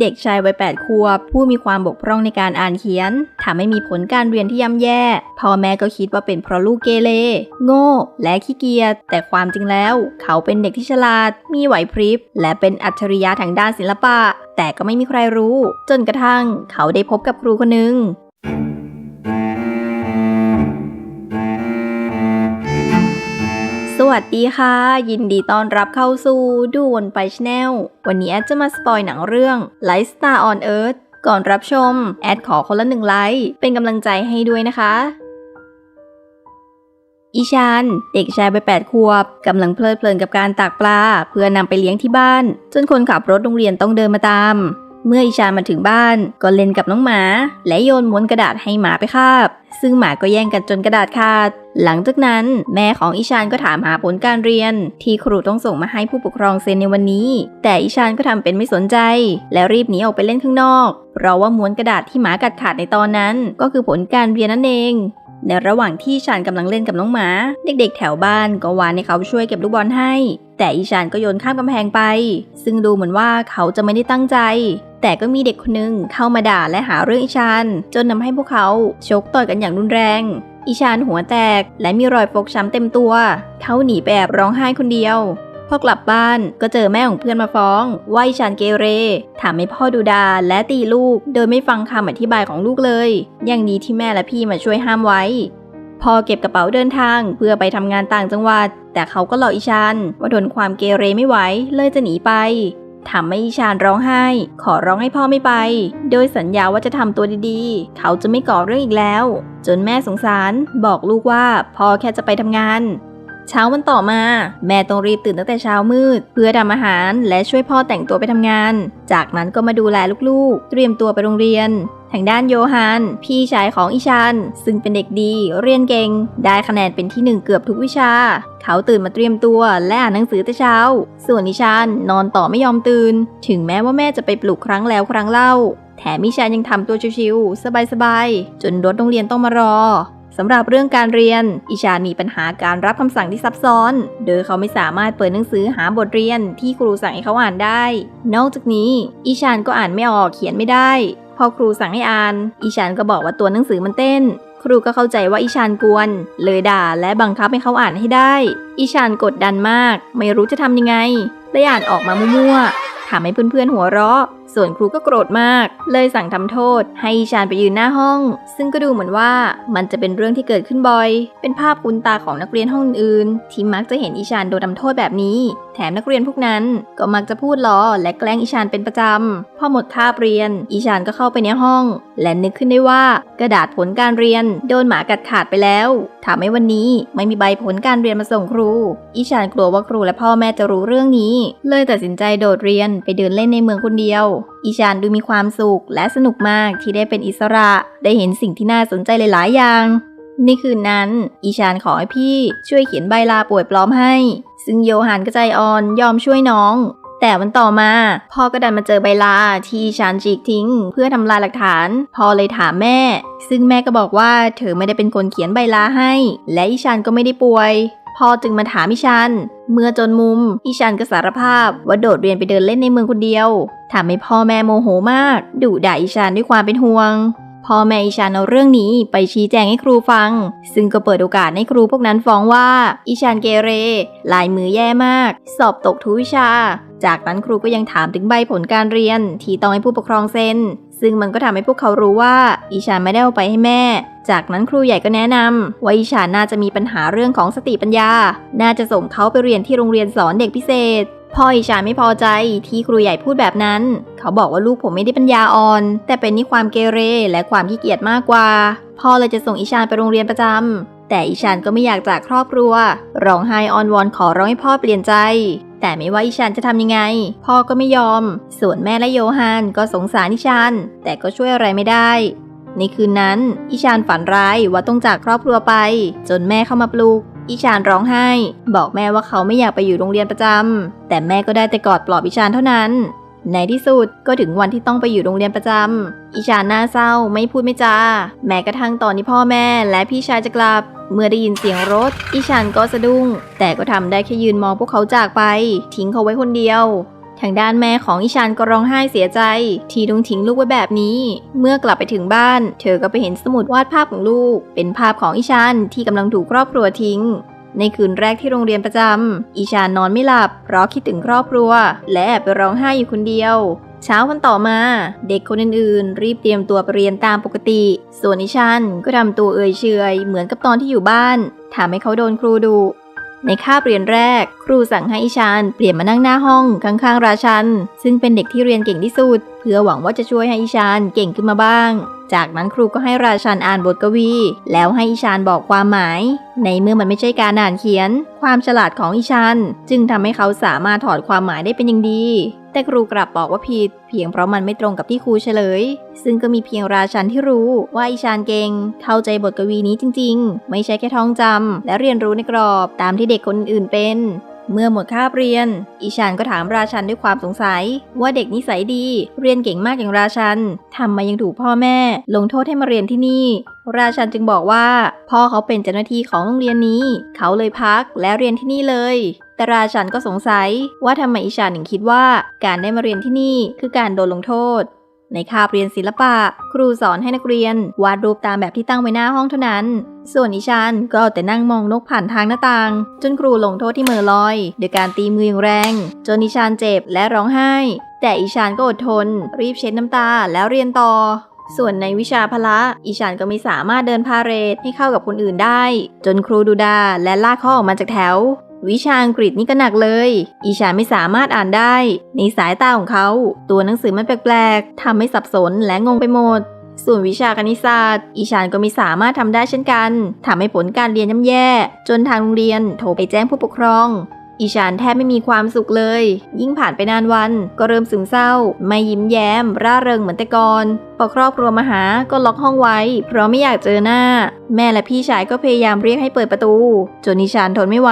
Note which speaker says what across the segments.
Speaker 1: เด็กชายวัยแปดขวบ ผู้มีความบกพร่องในการอ่านเขียนทำให้มีผลการเรียนที่ย่ำแย่ พ่อแม่ก็คิดว่าเป็นเพราะลูกเกเรโง่ และขี้เกียจแต่ความจริงแล้ว เขาเป็นเด็กที่ฉลาด มีไหวพริบ และเป็นอัจฉริยะทางด้านศิลปะ แต่ก็ไม่มีใครรู้ จนกระทั่ง เขาได้พบกับครูคนหนึ่ง วัสดีค่ะ ยินดีต้อนรับเข้าสู่ดูวนไปชแนลวันนี้แอดจะมาสปอยหนังเรื่อง Light Star on Earth ก่อนรับชม แอดขอคนละหนึ่งไลค์เป็นกำลังใจให้ด้วยนะคะอีชานเด็กชายไปแปดขวบกำลังเพลิดเพลินกับการตักปลา เพื่อนำไปเลี้ยงที่บ้าน จนคนขับรถโรงเรียนต้องเดินมาตาม เมื่ออีชามาถึงบ้านก็เล่นกับน้องหมา และโยนม้วนกระดาษให้หมาไปคาบ ซึ่งหมาก็แย่งกันจนกระดาษขาด หลังจากนั้นแม่ของอีชานก็ถามหาผลการเรียน ที่ครูต้องส่งมาให้ผู้ปกครองเซ็นในวันนี้ แต่อีชานก็ทำเป็นไม่สนใจ และรีบหนีออกไปเล่นข้างนอก เพราะว่าม้วนกระดาษที่หมากัดขาดในตอนนั้น ก็คือผลการเรียนนั่นเองในระหว่างที่ชานกำลังเล่นกับน้องหมา เด็กๆ แถวบ้านก็วานให้เขาช่วยเก็บลูกบอลให้ แต่อีชานก็โยนข้ามกำแพงไป ซึ่งดูเหมือนว่าเขาจะไม่ได้ตั้งใจ แต่ก็มีเด็กคนหนึงเข้ามาด่าและหาเรื่องอีชาน จนทำให้พวกเขาชกต่อยกันอย่างรุนแรงอีชานหัวแตกและมีรอยฟกช้ำเต็มตัว เขาหนีไปแอบร้องไห้คนเดียวพอกลับบ้านก็เจอแม่ของเพื่อนมาฟ้องว่าอีชานเกเร ถามให้พ่อดูดาและตีลูก โดยไม่ฟังคำอธิบายของลูกเลย อยังดีที่แม่และพี่มาช่วยห้ามไว้ พอเก็บกระเป๋าเดินทางเพื่อไปทำงานต่างจังหวัด แต่เขาก็หลอกอีชานว่าทนความเกเรไม่ไหวเลยจะหนีไป ทำให้อีชานร้องไห้ ขอร้องให้พ่อไม่ไป โดยสัญญาว่าจะทำตัวดีๆ เขาจะไม่ก่อเรื่องอีกแล้ว จนแม่สงสารบอกลูกว่าพ่อแค่จะไปทำงานเช้าวันต่อมา แม่ต้องรีบตื่นตั้งแต่เช้ามืด เพื่อทำอาหารและช่วยพ่อแต่งตัวไปทำงาน จากนั้นก็มาดูแลลูกๆ เตรียมตัวไปโรงเรียน ทางด้านโยฮันพี่ชายของอิชัน ซึ่งเป็นเด็กดี เรียนเก่ง ได้คะแนนเป็นที่หนึ่งเกือบทุกวิชา เขาตื่นมาเตรียมตัวและอ่านหนังสือแต่เช้า ส่วนอิชันนอนต่อไม่ยอมตื่น ถึงแม้ว่าแม่จะไปปลุกครั้งแล้วครั้งเล่า แถมอิชันยังทำตัวชิวๆสบายๆ จนรถโรงเรียนต้องมารอสำหรับเรื่องการเรียน อิชานมีปัญหาการรับคำสั่งที่ซับซ้อน โดยเขาไม่สามารถเปิดหนังสือหาบทเรียนที่ครูสั่งให้เขาอ่านได้ นอกจากนี้ อิชานก็อ่านไม่ออกเขียนไม่ได้ พอครูสั่งให้อ่านอิชานก็บอกว่าตัวหนังสือมันเต้น ครูก็เข้าใจว่าอิชานกวน เลยด่าและบังคับให้เขาอ่านให้ได้อิชานกดดันมาก ไม่รู้จะทำยังไงเลยอ่านออกมามั่วๆทำให้เพื่อนๆหัวเราะ ส่วนครูก็โกรธมาก เลยสั่งทำโทษ ให้อีชานไปยืนหน้าห้อง ซึ่งก็ดูเหมือนว่ามันจะเป็นเรื่องที่เกิดขึ้นบ่อย เป็นภาพคุ้นตาของนักเรียนห้องอื่นที่มักจะเห็นอีชานโดนทำโทษแบบนี้ แถมนักเรียนพวกนั้นก็มักจะพูดล้อและแกล้งอีชานเป็นประจำ พอหมดคาบเรียน อีชานก็เข้าไปในห้อง และนึกขึ้นได้ว่ากระดาษผลการเรียน โดนหมากัดขาดไปแล้วทำให้วันนี้ไม่มีใบผลการเรียนมาส่งครู อีชานกลัวว่าครูและพ่อแม่จะรู้เรื่องนี้ เลยตัดสินใจโดดเรียนไปเดินเล่นในเมืองคนเดียวอีชานดูมีความสุขและสนุกมากที่ได้เป็นอิสระ ได้เห็นสิ่งที่น่าสนใจหลาย ๆ อย่าง ในคืนนั้นอีชานขอให้พี่ช่วยเขียนใบลาป่วยปลอมให้ ซึ่งโยฮันก็ใจอ่อนยอมช่วยน้อง แต่วันต่อมา พ่อก็ดันมาเจอใบลาที่อีชานฉีกทิ้ง เพื่อทำลายหลักฐาน พ่อเลยถามแม่ ซึ่งแม่ก็บอกว่าเธอไม่ได้เป็นคนเขียนใบลาให้ และอีชานก็ไม่ได้ป่วย พ่อจึงมาถามอีชัน เมื่อจนมุมอีชันก็สารภาพว่าโดดเรียนไปเดินเล่นในเมืองคนเดียวทำให้พ่อแม่โมโหมากดุด่าอีชันด้วยความเป็นห่วงพ่อแม่อีชันเอาเรื่องนี้ไปชี้แจงให้ครูฟัง ซึ่งก็เปิดโอกาสให้ครูพวกนั้นฟ้องว่าอีชันเกเร ลายมือแย่มาก สอบตกทุกวิชา จากนั้นครูก็ยังถามถึงใบผลการเรียน ที่ต้องให้ผู้ปกครองเซ็น ซึ่งมันก็ทำให้พวกเขารู้ว่าอีชานไม่ได้เอาไปให้แม่ จากนั้นครูใหญ่ก็แนะนำว่าอีชานน่าจะมีปัญหาเรื่องของสติปัญญา น่าจะส่งเขาไปเรียนที่โรงเรียนสอนเด็กพิเศษพ่ออิชานไม่พอใจที่ครูใหญ่พูดแบบนั้น เขาบอกว่าลูกผมไม่ได้ปัญญาอ่อน แต่เป็นนิความเกเรและความขี้เกียจมากกว่า พ่อเลยจะส่งอิชานไปโรงเรียนประจำ แต่อีชานก็ไม่อยากจากครอบครัว ร้องไห้ออนวอนขอร้องให้พ่อเปลี่ยนใจ แต่ไม่ว่าอีชานจะทำยังไง พ่อก็ไม่ยอม ส่วนแม่และโยฮันก็สงสารอีชานแต่ก็ช่วยอะไรไม่ได้ ในคืนนั้น อีชานฝันร้ายว่าต้องจากครอบครัวไป จนแม่เข้ามาปลุกอีชานร้องไห้ บอกแม่ว่าเขาไม่อยากไปอยู่โรงเรียนประจำแต่แม่ก็ได้แต่กอดปลอบอีชานเท่านั้น ในที่สุดก็ถึงวันที่ต้องไปอยู่โรงเรียนประจำอีชานหน้าเศร้าไม่พูดไม่จา แม้กระทั่งตอนที่พ่อแม่และพี่ชายจะกลับ เมื่อได้ยินเสียงรถอีชานก็สะดุ้ง แต่ก็ทำได้แค่ยืนมองพวกเขาจากไป ทิ้งเขาไว้คนเดียวทางด้านแม่ของอิชานก็ร้องไห้เสียใจ ที่ต้องทิ้งลูกไว้แบบนี้ เมื่อกลับไปถึงบ้าน เธอก็ไปเห็นสมุดวาดภาพของลูก เป็นภาพของอิชานที่กำลังถูกครอบครัวทิ้ง ในคืนแรกที่โรงเรียนประจำอิชานนอนไม่หลับ เพราะคิดถึงครอบครัว และแอบไปร้องไห้อยู่คนเดียว เช้าวันต่อมา เด็กคนอื่นๆ รีบเตรียมตัวไปเรียนตามปกติ ส่วนอิชันก็ทำตัวเอ่ยเฉยเหมือนกับตอนที่อยู่บ้านทำให้เขาโดนครูดุในคาบเรียนแรก ครูสั่งให้อิชานเปลี่ยนมานั่งหน้าห้องข้างๆ ราชัน ซึ่งเป็นเด็กที่เรียนเก่งที่สุด เพื่อหวังว่าจะช่วยให้อิชานเก่งขึ้นมาบ้างจากนั้นครูก็ให้ราชันอ่านบทกวี แล้วให้อิชานบอกความหมาย ในเมื่อมันไม่ใช่การอ่านเขียน ความฉลาดของอิชันจึงทำให้เขาสามารถถอดความหมายได้เป็นอย่างดี แต่ครูกลับบอกว่าผิด เพียงเพราะมันไม่ตรงกับที่ครูเฉลย ซึ่งก็มีเพียงราชันที่รู้ว่าอิชานเก่งเข้าใจบทกวีนี้จริง ๆ ไม่ใช่แค่ท่องจำและเรียนรู้ในกรอบตามที่เด็กคนอื่นเป็น เมื่อหมดคาบเรียน อิชานก็ถามราชันด้วยความสงสัย ว่าเด็กนิสัยดี เรียนเก่งมากอย่างราชันทำไมยังถูกพ่อแม่ ลงโทษให้มาเรียนที่นี่ ราชันจึงบอกว่า พ่อเขาเป็นเจ้าหน้าที่ของโรงเรียนนี้ เขาเลยพักและเรียนที่นี่เลยแต่ราชันก็สงสัยว่าทำไมอิชานถึงคิดว่า การได้มาเรียนที่นี่คือการโดนลงโทษ ในคาบเรียนศิลปะ ครูสอนให้นักเรียน วาดรูปตามแบบที่ตั้งไว้หน้าห้องเท่านั้น ส่วนอิชานก็เอาแต่นั่งมองนกผ่านทางหน้าต่าง จนครูลงโทษที่มือลอยโดยการตีมืออย่างแรง จนอิชานเจ็บและร้องไห้ แต่อิชานก็อดทน รีบเช็ดน้ำตาแล้วเรียนต่อส่วนในวิชาพละอิชานก็ไม่สามารถเดินพาเรดให้เข้ากับคนอื่นได้ จนครูดูดาและลากเขาออกมาจากแถว วิชาอังกฤษนี่ก็หนักเลย อีชาไม่สามารถอ่านได้ ในสายตาของเขา ตัวหนังสือมันแปลกๆทำให้สับสนและงงไปหมด ส่วนวิชาคณิตศาสตร์ อีชานก็ไม่สามารถทำได้เช่นกันทำให้ผลการเรียนย่ำแย่ จนทางโรงเรียนโทรไปแจ้งผู้ปกครอง อีชานแทบไม่มีความสุขเลย ยิ่งผ่านไปนานวัน ก็เริ่มซึมเศร้า ไม่ยิ้มแย้ม ร่าเริงเหมือนแต่ก่อนพอครอบครัวมาหาก็ล็อกห้องไว้ เพราะไม่อยากเจอหน้า แม่และพี่ชายก็พยายามเรียกให้เปิดประตู จนอีชานทนไม่ไหว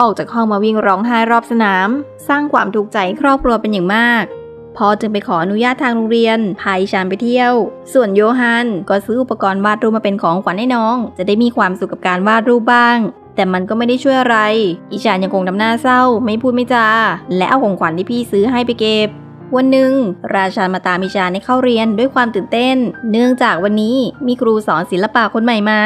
Speaker 1: ออกจากห้องมาวิ่งร้องไห้รอบสนาม สร้างความทุกข์ใจครอบครัวเป็นอย่างมากพ่อจึงไปขออนุญาตทางโรงเรียน พาอิชานไปเที่ยว ส่วนโยฮันก็ซื้ออุปกรณ์วาดรูปมาเป็นของขวัญให้น้อง จะได้มีความสุขกับการวาดรูปบ้าง แต่มันก็ไม่ได้ช่วยอะไร อิชานยังคงทำหน้าเศร้า ไม่พูดไม่จา และเอาของขวัญที่พี่ซื้อให้ไปเก็บ วันหนึ่ง ราชันมาตามิชานให้เข้าเรียนด้วยความตื่นเต้น เนื่องจากวันนี้มีครูสอนศิลปะคนใหม่มา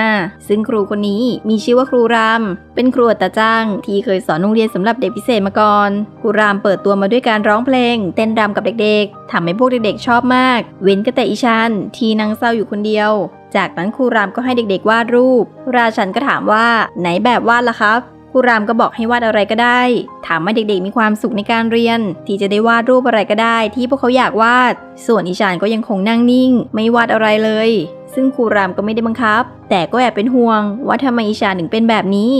Speaker 1: ซึ่งครูคนนี้มีชื่อว่าครูราม เป็นครูอัตจ้าง ที่เคยสอนโรงเรียนสำหรับเด็กพิเศษมาก่อน ครูรามเปิดตัวมาด้วยการร้องเพลง เต้นรำกับเด็กๆทำให้พวกเด็กๆชอบมาก เว้นก็แต่อิชานที่นั่งเศร้าอยู่คนเดียวจากนั้นครูรามก็ให้เด็กๆวาดรูป ราชันก็ถามว่าไหนแบบวาดล่ะครับ รูรามก็บอกให้วาดอะไรก็ได้ ถามว่าเด็กๆมีความสุขในการเรียน ที่จะได้วาดรูปอะไรก็ได้ ที่พวกเขาอยากวาด ส่วนอิชานก็ยังคงนั่งนิ่ง ไม่วาดอะไรเลย ซึ่งครูรามก็ไม่ได้บังคับ แต่ก็แอบเป็นห่วง ว่าทำไมอิชานถึงเป็นแบบนี้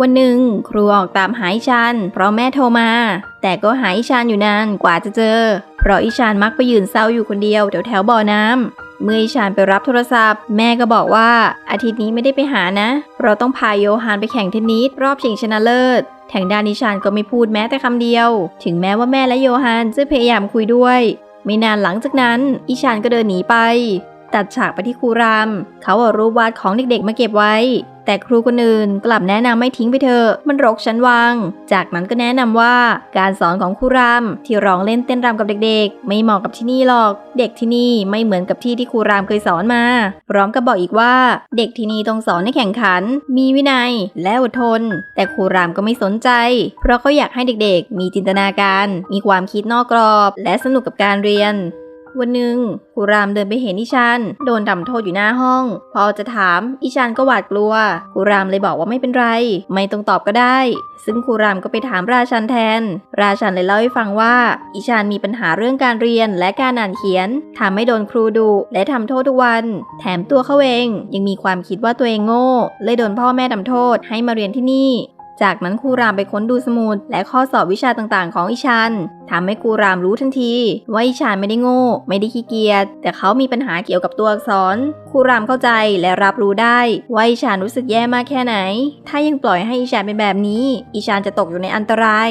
Speaker 1: วันหนึ่ง ครูออกตามหาอิชานเพราะแม่โทรมา แต่ก็หาอิชานอยู่นานกว่าจะเจอ เพราะอิชานมักไปยืนเศร้าอยู่คนเดียวแถวแถวบ่อน้ำ เมื่ออิชานไปรับโทรศัพท์ แม่ก็บอกว่าอาทิตย์นี้ไม่ได้ไปหานะ เราต้องพาโยฮานไปแข่งเทนนิสรอบชิงชนะเลิศทางด้านอิชานก็ไม่พูดแม้แต่คำเดียว ถึงแม้ว่าแม่และโยฮานจะพยายามคุยด้วย ไม่นานหลังจากนั้นอิชานก็เดินหนีไป ตัดฉากไปที่ครูราม เขาเอารูปวาดของเด็กๆมาเก็บไว้ แต่ครูคนอื่นกลับแนะนำไม่ทิ้งไปเถอะมันรกชั้นวาง จากนั้นก็แนะนำว่าการสอนของครูรามที่ร้องเล่นเต้นรำกับเด็กๆ ไม่เหมาะกับที่นี่หรอก เด็กที่นี่ไม่เหมือนกับที่ที่ครูรามเคยสอนมา พร้อมกับบอกอีกว่า เด็กที่นี่ต้องสอนให้แข่งขัน มีวินัยและอดทน แต่ครูรามก็ไม่สนใจ เพราะเขาอยากให้เด็กๆ มีจินตนาการ มีความคิดนอกกรอบ และสนุกกับการเรียน วันหนึ่งครูรามเดินไปเห็นอิชันโดนทำโทษอยู่หน้าห้อง พอจะถามอิชันก็หวาดกลัวครูรามเลยบอกว่าไม่เป็นไร ไม่ต้องตอบก็ได้ ซึ่งครูรามก็ไปถามราชันแทน ราชันเลยเล่าให้ฟังว่า อิชันมีปัญหาเรื่องการเรียนและการอ่านเขียนทำให้โดนครูดุและทำโทษทุกวัน แถมตัวเขาเองยังมีความคิดว่าตัวเองโง่เลยโดนพ่อแม่ทำโทษให้มาเรียนที่นี่ จากนั้นครูรามไปค้นดูสมุดและข้อสอบวิชาต่างๆ ของอิชันทำให้ครูรามรู้ทันที ว่าอิชันไม่ได้โง่ ไม่ได้ขี้เกียจแต่เขามีปัญหาเกี่ยวกับตัวอักษรครูรามเข้าใจและรับรู้ได้ว่าอิชันรู้สึกแย่มากแค่ไหน ถ้ายังปล่อยให้อิชันเป็นแบบนี้ อิชันจะตกอยู่ในอันตราย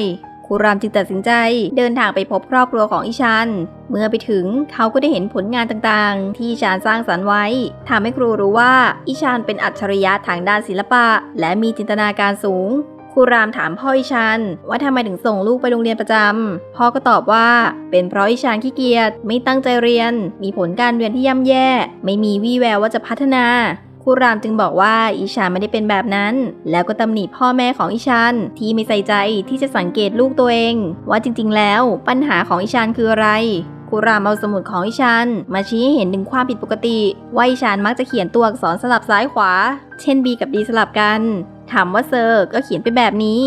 Speaker 1: ครูรามจึงตัดสินใจเดินทางไปพบครอบครัวของอิชัน เมื่อไปถึงเขาก็ได้เห็นผลงานต่างๆ ที่อิชานสร้างสรรค์ไว้ทำให้ครูรู้ว่าอิชานเป็นอัจฉริยะทางด้านศิลปะ และมีจินตนาการสูง รูรามถามพ่ออิชัน ว่าทำไมถึงส่งลูกไปโรงเรียนประจำพ่อก็ตอบว่า เป็นเพราะอิชันขี้เกียจไม่ตั้งใจเรียน มีผลการเรียนที่ย่ำแย่ ไม่มีวี่แววว่าจะพัฒนาครูรามจึงบอกว่าอิชานไม่ได้เป็นแบบนั้น แล้วก็ตำหนิพ่อแม่ของอิชันที่ไม่ใส่ใจที่จะสังเกตลูกตัวเอง ว่าจริงๆ แล้วปัญหาของอิชันคืออะไรครูรามเอาสมุดของอิชัน มาชี้ให้เห็นถึงความผิดปกติ ว่าอิชันมักจะเขียนตัวอักษรสลับซ้ายขวา เช่น B กับ D สลับกัน ถามว่าเซอร์ก็เขียนไปแบบนี้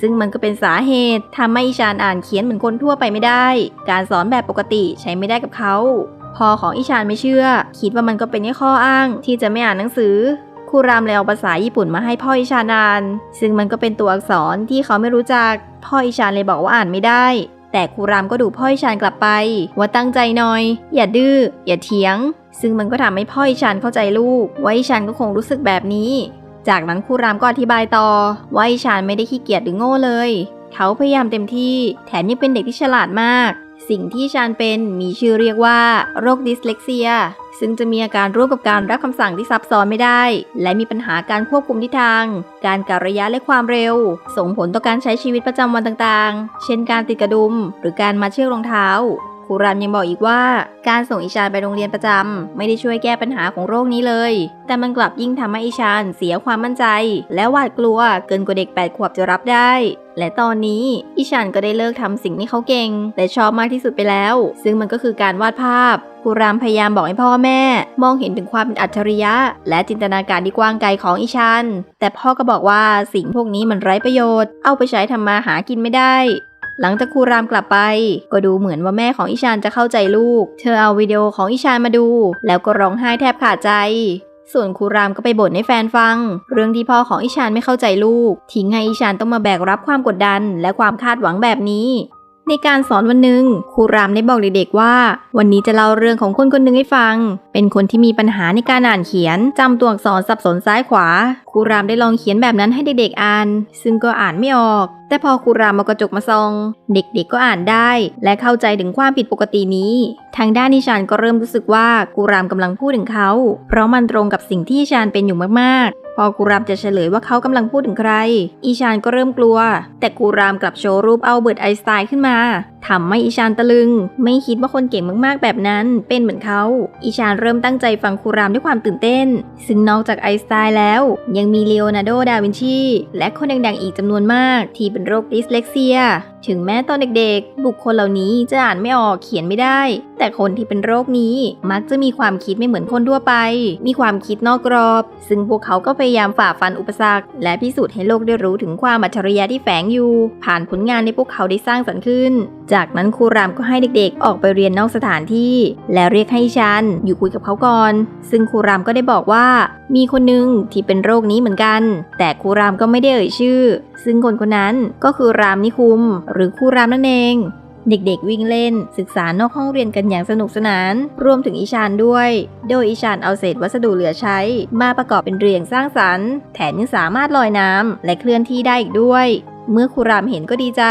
Speaker 1: ซึ่งมันก็เป็นสาเหตุทำให้อิชานอ่านเขียนเหมือนคนทั่วไปไม่ได้ การสอนแบบปกติใช้ไม่ได้กับเขาพอของอิชานไม่เชื่อ คิดว่ามันก็เป็นแค่ข้ออ้างที่จะไม่อ่านหนังสือครูรามเลยเอาภาษาญี่ปุ่นมาให้พ่ออิชานอ่าน ซึ่งมันก็เป็นตัวอักษรที่เขาไม่รู้จัก พ่ออิชานเลยบอกว่าอ่านไม่ได้ แต่ครูรามก็ดูพ่ออิชานกลับไป ว่าตั้งใจหน่อย อย่าดื้ออย่าเถียง ซึ่งมันก็ทำให้พ่ออิชานเข้าใจลูกว่าอิชานก็คงรู้สึกแบบนี้ จากนั้นครูรามก็อธิบายต่อว่าอิชานไม่ได้ขี้เกียจหรือโง่เลย เขาพยายามเต็มที่ แถมยังเป็นเด็กที่ฉลาดมาก สิ่งที่ชานเป็นมีชื่อเรียกว่า โรคดิสเลกเซีย ซึ่งจะมีอาการร่วมกับการรับคำสั่งที่ซับซ้อนไม่ได้ และมีปัญหาการควบคุมทิศทาง การกะระยะและความเร็ว ส่งผลต่อการใช้ชีวิตประจำวันต่างๆ เช่นการติดกระดุม หรือการมัดเชือกรองเท้า ครูรามยังบอกอีกว่า การส่งอิชานไปโรงเรียนประจำไม่ได้ช่วยแก้ปัญหาของโรคนี้เลย แต่มันกลับยิ่งทำให้อิชานเสียความมั่นใจ และหวาดกลัวเกินกว่าเด็ก 8 ขวบจะรับได้และตอนนี้อิชานก็ได้เลิกทำสิ่งที่เขาเก่ง แต่ชอบมากที่สุดไปแล้ว ซึ่งมันก็คือการวาดภาพครูรามพยายามบอกให้พ่อแม่ มองเห็นถึงความเป็นอัจฉริยะ และจินตนาการที่กว้างไกลของอิชัน แต่พ่อก็บอกว่าสิ่งพวกนี้มันไร้ประโยชน์ เอาไปใช้ทำมาหากินไม่ได้ หลังจากครูรามกลับไป ก็ดูเหมือนว่าแม่ของอิชานจะเข้าใจลูก เธอเอาวิดีโอของอิชานมาดู แล้วก็ร้องไห้แทบขาดใจ ส่วนครูรามก็ไปบ่นให้แฟนฟัง เรื่องที่พ่อของอิชานไม่เข้าใจลูก ทิ้งให้อิชานต้องมาแบกรับความกดดัน และความคาดหวังแบบนี้ ในการสอนวันหนึ่งครูรามได้บอกเด็กๆว่า วันนี้จะเล่าเรื่องของคนคนหนึ่งให้ฟัง เป็นคนที่มีปัญหาในการอ่านเขียนจำตัวอักษรสับสนซ้ายขวาครูรามได้ลองเขียนแบบนั้นให้เด็กๆอ่าน ซึ่งก็อ่านไม่ออก แต่พอครูรามเอากระจกมาส่อง เด็กๆก็อ่านได้ และเข้าใจถึงความผิดปกตินี้ ทางด้านนิชานก็เริ่มรู้สึกว่าครูรามกำลังพูดถึงเขา เพราะมันตรงกับสิ่งที่นิชานเป็นอยู่มากๆ อกูรามจะเฉลยว่าเขากำลังพูดถึงใคร อีชานก็เริ่มกลัว แต่กูรามกลับโชว์รูปเอัลเบิร์ตไอสไตน์ขึ้นมาทำให้อีชานตะลึง ไม่คิดว่าคนเก่งมากๆแบบนั้น เป็นเหมือนเขา อีชานเริ่มตั้งใจฟังครูรามด้วยความตื่นเต้น ซึ่งนอกจากไอสไตน์แล้ว ยังมีเลโอนาร์โด ดาวินชี และคนดังๆ อีกจำนวนมาก ที่เป็นโรคดิสเลกเซีย ถึงแม้ตอนเด็กๆ บุคคลเหล่านี้จะอ่านไม่ออกเขียนไม่ได้ แต่คนที่เป็นโรคนี้มักจะมีความคิดไม่เหมือนคนทั่วไป มีความคิดนอกกรอบ ซึ่งพวกเขาก็พยายามฝ่าฟันอุปสรรค และพิสูจน์ให้โลกได้รู้ถึงความอัจฉริยะที่แฝงอยู่ ผ่านผลงานในพวกเขาได้สร้างสรรค์ขึ้น จากนั้นครูรามก็ให้เด็กๆ ออกไปเรียนนอกสถานที่ และเรียกให้ชันอยู่คุยกับเขาก่อน ซึ่งครูรามก็ได้บอกว่า มีคนหนึ่งที่เป็นโรคนี้เหมือนกัน แต่ครูรามก็ไม่ได้เอ่ยชื่อ ซึ่งคนคนนั้นก็คือรามนิคุม หรือครูรามนั่นเอง เด็กๆวิ่งเล่น ศึกษานอกห้องเรียนกันอย่างสนุกสนาน รวมถึงอิชานด้วย โดยอิชานเอาเศษวัสดุเหลือใช้ มาประกอบเป็นเรียงสร้างสรรค์ แถมยังสามารถลอยน้ำและเคลื่อนที่ได้อีกด้วยเมื่อครูรามเห็นก็ดีใจ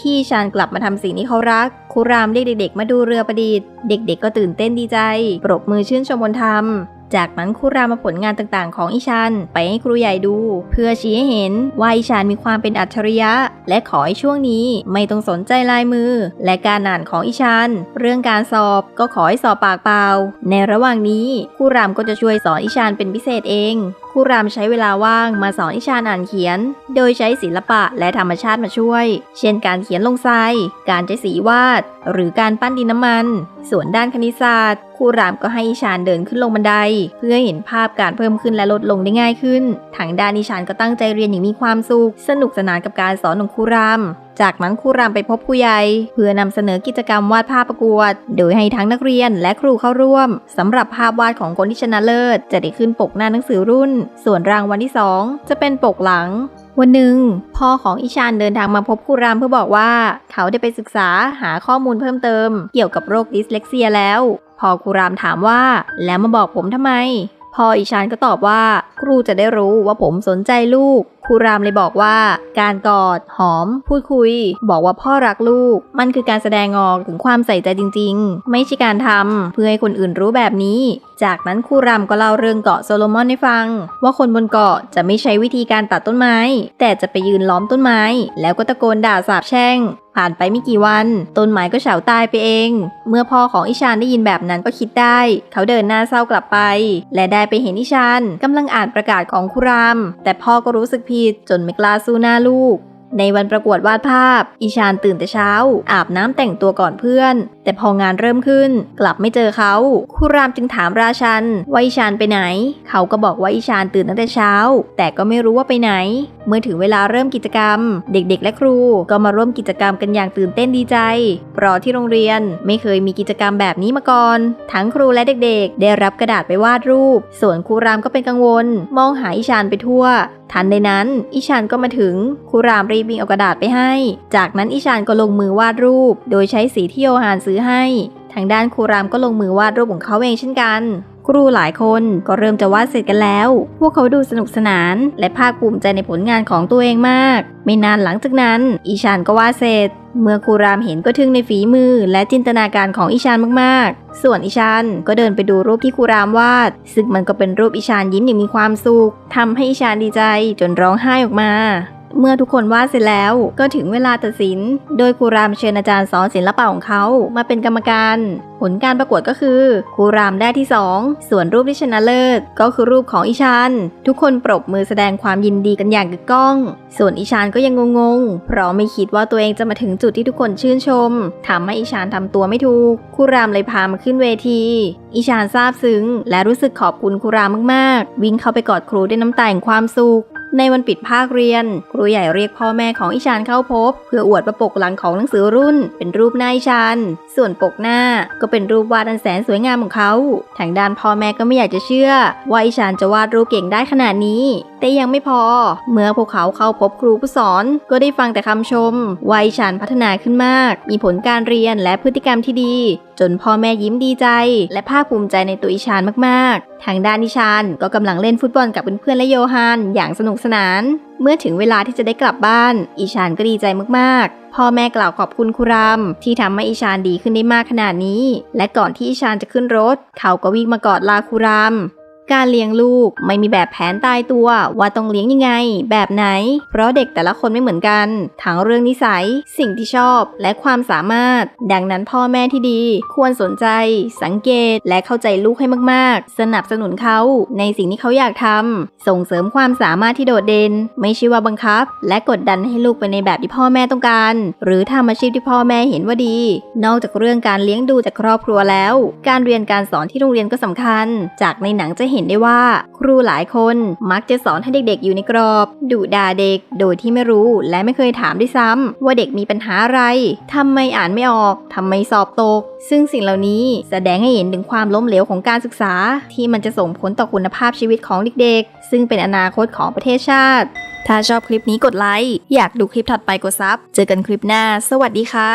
Speaker 1: ที่ชานกลับมาทำสิ่งที่เขารักครูรามเรียกเด็กๆ มาดูเรือประดิษฐ์ เด็กๆ ก็ตื่นเต้นดีใจ ปรบมือชื่นชมบนธรรม จากนั้นครูรามมาผลงานต่างๆ ของอิชันไปให้ครูใหญ่ดู เพื่อชี้ให้เห็นว่าอิชันมีความเป็นอัจฉริยะ และขอให้ช่วงนี้ไม่ต้องสนใจลายมือ และการอ่านของอิชัน เรื่องการสอบก็ขอให้สอบปากเปล่า ในระหว่างนี้ครูรามก็จะช่วยสอนอิชันเป็นพิเศษเอง ครูรามใช้เวลาว่างมาสอนอิชานอ่านเขียน โดยใช้ศิลปะและธรรมชาติมาช่วย เช่นการเขียนลงทรายการใช้สีวาด หรือการปั้นดินน้ำมัน ส่วนด้านคณิตศาสตร์ครูรามก็ให้อิชานเดินขึ้นลงบันได เพื่อเห็นภาพการเพิ่มขึ้นและลดลงได้ง่ายขึ้น ทางด้านอิชานก็ตั้งใจเรียนอย่างมีความสุข สนุกสนานกับการสอนของครูราม จากนั้นครูรามไปพบผู้ใหญ่เพื่อนำเสนอกิจกรรมวาดภาพประกวด โดยให้ทั้งนักเรียนและครูเข้าร่วมสำหรับภาพวาดของคนที่ชนะเลิศ จะได้ขึ้นปกหน้าหนังสือรุ่น ส่วนรางวัลที่ 2 จะเป็นปกหลังวันหนึ่งพ่อของอิชานเดินทางมาพบครูรามเพื่อบอกว่า เขาได้ไปศึกษาหาข้อมูลเพิ่มเติม เกี่ยวกับโรคดิสเลกเซียแล้ว พอครูรามถามว่า แล้วมาบอกผมทำไมพ่ออิชานก็ตอบว่า ครูจะได้รู้ว่าผมสนใจลูก ครูรามเลยบอกว่าการกอดหอม พูดคุย บอกว่าพ่อรักลูก มันคือการแสดงออกถึงความใส่ใจจริง ๆ ไม่ใช่การทำเพื่อให้คนอื่นรู้แบบนี้ จากนั้นครูรามก็เล่าเรื่องเกาะโซโลมอนให้ฟัง ว่าคนบนเกาะจะไม่ใช้วิธีการตัดต้นไม้ แต่จะไปยืนล้อมต้นไม้ แล้วก็ตะโกนด่าสาบแช่งผ่านไปไม่กี่วัน ต้นไม้ก็เฉาตายไปเอง เมื่อพ่อของอิชานได้ยินแบบนั้นก็คิดได้ เขาเดินหน้าเศร้ากลับไป และได้ไปเห็นอิชานกำลังอ่านประกาศของคุราม แต่พ่อก็รู้สึกผิดจนไม่กล้าสู้หน้าลูก ในวันประกวดวาดภาพอิชานตื่นแต่เช้า อาบน้ำแต่งตัวก่อนเพื่อน แต่พองานเริ่มขึ้น กลับไม่เจอเขาคุรามจึงถามราชันว่าอิชานไปไหน เขาก็บอกว่าอิชานตื่นตั้งแต่เช้า แต่ก็ไม่รู้ว่าไปไหนเมื่อถึงเวลาเริ่มกิจกรรม เด็กๆ และครูก็มาร่วมกิจกรรมกันอย่างตื่นเต้นดีใจ เพราะที่โรงเรียนไม่เคยมีกิจกรรมแบบนี้มาก่อน ทั้งครูและเด็กๆ ได้รับกระดาษไปวาดรูป ส่วนครูรามก็เป็นกังวล มองหาอิชานไปทั่ว ทันใดนั้น อิชานก็มาถึงครูรามรีบวิ่งเอากระดาษไปให้ จากนั้นอิชานก็ลงมือวาดรูป โดยใช้สีที่โยฮานซื้อให้ ทางด้านครูรามก็ลงมือวาดรูปของเขาเองเช่นกัน ครูหลายคนก็เริ่มจะวาดเสร็จกันแล้ว พวกเขาดูสนุกสนาน และภาคภูมิใจในผลงานของตัวเองมาก ไม่นานหลังจากนั้น อีชานก็วาดเสร็จ เมื่อครูรามเห็นก็ทึ่งในฝีมือ และจินตนาการของอีชานมากๆ ส่วนอีชานก็เดินไปดูรูปที่ครูรามวาด ซึ่งมันก็เป็นรูปอีชานยิ้มอย่างมีความสุขทำให้อีชานดีใจจนร้องไห้ออกมา เมื่อทุกคนวาดเสร็จแล้วก็ถึงเวลาตัดสิน โดยครูรามเชิญอาจารย์สอนศิลปะของเขามาเป็นกรรมการ ผลการประกวดก็คือครูรามได้ที่ 2 ส่วนรูปที่ชนะเลิศ ก็คือรูปของอิชาน ทุกคนปรบมือแสดงความยินดีกันอย่างกึกก้อง ส่วนอิชานก็ยังงงๆ เพราะไม่คิดว่าตัวเองจะมาถึงจุดที่ทุกคนชื่นชมทำให้อิชานทำตัวไม่ถูกครูรามเลยพามาขึ้นเวที อิชานซาบซึ้ง และรู้สึกขอบคุณครูรามมากๆ วิ่งเข้าไปกอดครูด้วยน้ำตาแห่งความสุข ในวันปิดภาคเรียน ครูใหญ่เรียกพ่อแม่ของอิชานเข้าพบ เพื่ออวดประปกหลังของหนังสือรุ่น เป็นรูปหน้าอิชานส่วนปกหน้าก็เป็นรูปวาดอันแสนสวยงามของเขา ทางด้านพ่อแม่ก็ไม่อยากจะเชื่อ ว่าอิชานจะวาดรูปเก่งได้ขนาดนี้ แต่ยังไม่พอ เมื่อพวกเขาเข้าพบครูผู้สอน ก็ได้ฟังแต่คำชมว่าอิชานพัฒนาขึ้นมาก มีผลการเรียนและพฤติกรรมที่ดีจนพ่อแม่ยิ้มดีใจ และภาคภูมิใจในตัวอิชานมากๆ ทางด้านอิชานก็กำลังเล่นฟุตบอลกับเพื่อนๆและโยฮันอย่างสนุกสนาน เมื่อถึงเวลาที่จะได้กลับบ้าน อิชานก็ดีใจมากๆ พ่อแม่กล่าวขอบคุณครูรามที่ทำให้อิชานดีขึ้นได้มากขนาดนี้ และก่อนที่อิชานจะขึ้นรถ เขาก็วิ่งมากอดลาครูราม การเลี้ยงลูกไม่มีแบบแผนตายตัวว่าต้องเลี้ยงยังไง แบบไหน เพราะเด็กแต่ละคนไม่เหมือนกัน ทั้งเรื่องนิสัย สิ่งที่ชอบและความสามารถ ดังนั้นพ่อแม่ที่ดี ควรสนใจ สังเกตและเข้าใจลูกให้มากๆ สนับสนุนเขาในสิ่งที่เขาอยากทำส่งเสริมความสามารถที่โดดเด่นไม่ใช่ว่าบังคับ และกดดันให้ลูกไปในแบบที่พ่อแม่ต้องการ หรือทำอาชีพที่พ่อแม่เห็นว่าดี นอกจากเรื่องการเลี้ยงดูจากครอบครัวแล้ว การเรียนการสอนที่โรงเรียนก็สำคัญ จากในหนังจะเห็นได้ว่า ครูหลายคนมักจะสอนให้เด็กๆอยู่ในกรอบดุด่าเด็กโดยที่ไม่รู้และไม่เคยถามด้วยซ้ำว่าเด็กมีปัญหาอะไรทำไมอ่านไม่ออกทำไมสอบตก ซึ่งสิ่งเหล่านี้แสดงให้เห็นถึงความล้มเหลวของการศึกษา ที่มันจะส่งผลต่อคุณภาพชีวิตของเด็กๆ ซึ่งเป็นอนาคตของประเทศชาติ ถ้าชอบคลิปนี้กดไลค์อยากดูคลิปถัดไปกดซับเจอกันคลิปหน้า สวัสดีค่ะ